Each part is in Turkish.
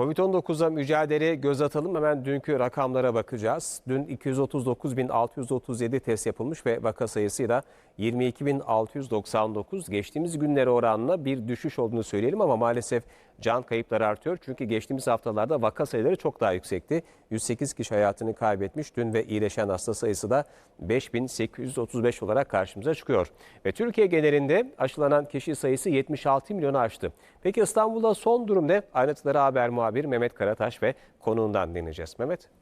Covid-19'a mücadeleye göz atalım. Hemen dünkü rakamlara bakacağız. Dün 239.637 test yapılmış ve vaka sayısı da 22.699. Geçtiğimiz günlere oranla bir düşüş olduğunu söyleyelim ama maalesef can kayıpları artıyor. Çünkü geçtiğimiz haftalarda vaka sayıları çok daha yüksekti. 108 kişi hayatını kaybetmiş. Dün ve iyileşen hasta sayısı da 5835 olarak karşımıza çıkıyor. Ve Türkiye genelinde aşılanan kişi sayısı 76 milyonu aştı. Peki İstanbul'da son durum ne? Ayrıntıları haber muhabir Mehmet Karataş ve konuğundan dinleyeceğiz. Mehmet.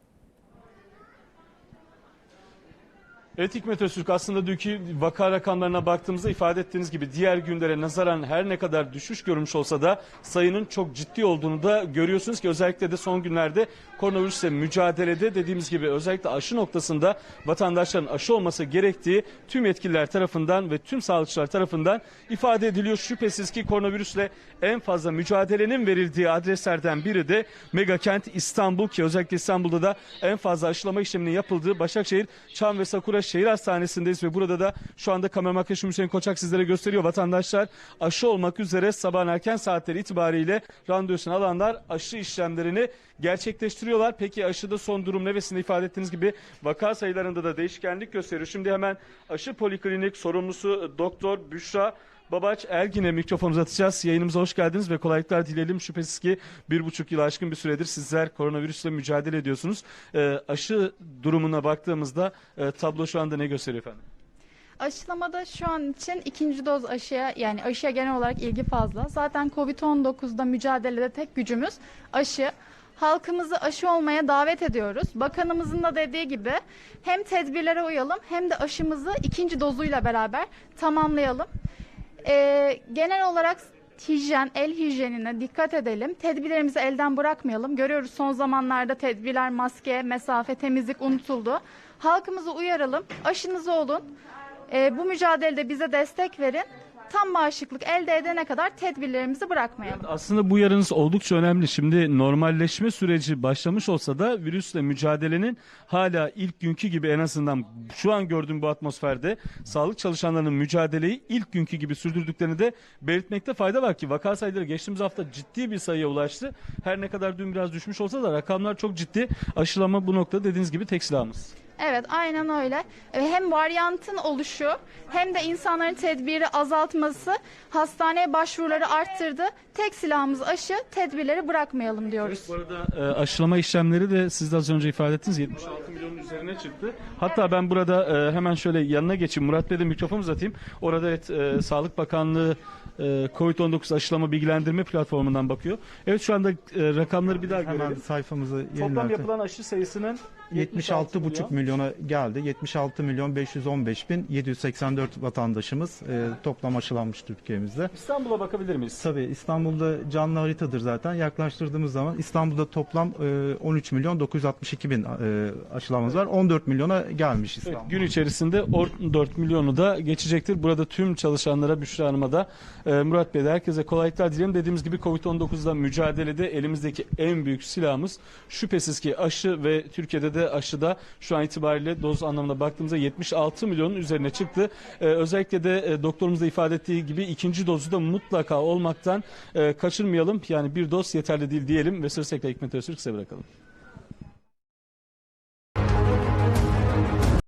Evet Hikmet Öztürk aslında dünkü vaka rakamlarına baktığımızda ifade ettiğiniz gibi diğer günlere nazaran her ne kadar düşüş görmüş olsa da sayının çok ciddi olduğunu da görüyorsunuz ki özellikle de son günlerde koronavirüsle mücadelede dediğimiz gibi özellikle aşı noktasında vatandaşların aşı olması gerektiği tüm yetkililer tarafından ve tüm sağlıkçılar tarafından ifade ediliyor. Şüphesiz ki koronavirüsle en fazla mücadelenin verildiği adreslerden biri de megakent İstanbul ki özellikle İstanbul'da da en fazla aşılama işleminin yapıldığı Başakşehir Çam ve Sakura Şehir Hastanesi'ndeyiz ve burada da şu anda kameraman arkadaşım Hüseyin Koçak sizlere gösteriyor. Vatandaşlar aşı olmak üzere sabahın erken saatleri itibariyle randevusunu alanlar aşı işlemlerini gerçekleştiriyorlar. Peki aşıda son durum ne ve sizin de ifade ettiğiniz gibi vaka sayılarında da değişkenlik gösteriyor. Şimdi hemen aşı poliklinik sorumlusu Doktor Büşra Babaç Ergin'e mikrofon uzatacağız. Yayınımıza hoş geldiniz ve kolaylıklar dileyelim. Şüphesiz ki bir buçuk yıl aşkın bir süredir sizler koronavirüsle mücadele ediyorsunuz. Ee, aşı durumuna baktığımızda e, tablo şu anda ne gösteriyor efendim? Aşılamada şu an için ikinci doz aşıya yani aşıya genel olarak ilgi fazla. Zaten Covid-19'da mücadelede tek gücümüz aşı. Halkımızı aşı olmaya davet ediyoruz. Bakanımızın da dediği gibi hem tedbirlere uyalım hem de aşımızı ikinci dozuyla beraber tamamlayalım. Ee, genel olarak hijyen, el hijyenine dikkat edelim. Tedbirlerimizi elden bırakmayalım. Görüyoruz son zamanlarda tedbirler, maske, mesafe, temizlik unutuldu. Halkımızı uyaralım. Aşınızı olun. Ee, bu mücadelede bize destek verin. Tam bağışıklık elde edene kadar tedbirlerimizi bırakmayalım. Aslında bu uyarınız oldukça önemli. Şimdi normalleşme süreci başlamış olsa da virüsle mücadelenin hala ilk günkü gibi en azından şu an gördüğüm bu atmosferde sağlık çalışanlarının mücadeleyi ilk günkü gibi sürdürdüklerini de belirtmekte fayda var ki vaka sayıları geçtiğimiz hafta ciddi bir sayıya ulaştı. Her ne kadar dün biraz düşmüş olsa da rakamlar çok ciddi. Aşılama bu noktada dediğiniz gibi tek silahımız. Evet aynen öyle. Ee, Hem varyantın oluşu hem de insanların tedbiri azaltması hastaneye başvuruları arttırdı. Tek silahımız aşı, tedbirleri bırakmayalım diyoruz. Bu arada e, aşılama işlemleri de siz de az önce ifade ettiniz 76 milyonun üzerine çıktı. Hatta ben burada e, hemen şöyle yanına geçeyim Murat Bey'e de mikrofonu uzatayım. Orada evet e, Sağlık Bakanlığı e, Covid-19 aşılama bilgilendirme platformundan bakıyor. Evet şu anda e, rakamları bir daha Hemen görelim. sayfamızı Toplam yayınlarken yapılan aşı sayısının 76,5 milyona geldi. 76 milyon 515 bin 784 vatandaşımız e, toplam aşılanmış Türkiye'mizde. İstanbul'a bakabilir miyiz? Tabii İstanbul'da canlı haritadır zaten. Yaklaştırdığımız zaman İstanbul'da toplam e, 13 milyon 962 bin e, aşılamamız var. 14 milyona gelmiş Evet, İstanbul. gün içerisinde 14 milyonu da geçecektir. Burada tüm çalışanlara, Büşra Hanım'a da, e, Murat Bey'e de herkese kolaylıklar dilerim. Dediğimiz gibi Covid-19'la mücadelede elimizdeki en büyük silahımız şüphesiz ki aşı ve Türkiye'de de aşıda şu an itibariyle doz anlamına baktığımızda 76 milyonun üzerine çıktı. E, özellikle de e, doktorumuz da ifade ettiği gibi ikinci dozu da mutlaka olmaktan e, kaçırmayalım. Yani bir doz yeterli değil diyelim ve sırası Hikmet Öztürk size bırakalım.